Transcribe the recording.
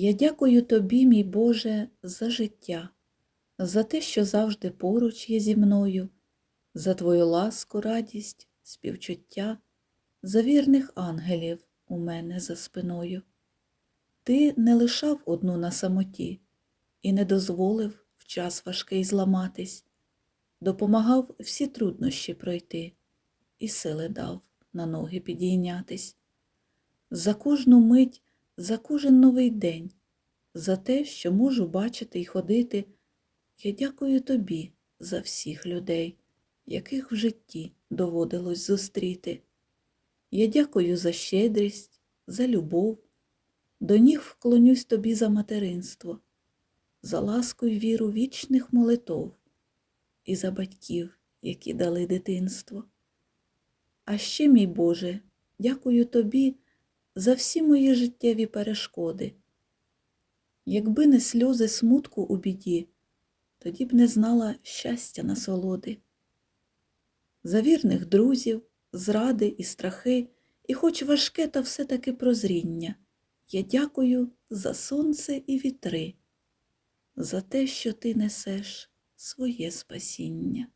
Я дякую тобі, мій Боже, за життя, за те, що завжди поруч є зі мною, за твою ласку, радість, співчуття, за вірних ангелів у мене за спиною. Ти не лишав одну на самоті і не дозволив в час важкий зламатись, допомагав всі труднощі пройти і сили дав на ноги підійнятись. За кожну мить, за кожен новий день, за те, що можу бачити й ходити, я дякую тобі за всіх людей, яких в житті доводилось зустріти. Я дякую за щедрість, за любов, до ніг вклонюсь тобі за материнство, за ласку й віру вічних молитов і за батьків, які дали дитинство. А ще, мій Боже, дякую тобі за всі мої життєві перешкоди. Якби не сльози смутку у біді, тоді б не знала щастя насолоди. За вірних друзів, зради і страхи, і хоч важке, та все-таки прозріння, я дякую за сонце і вітри, за те, що ти несеш своє спасіння.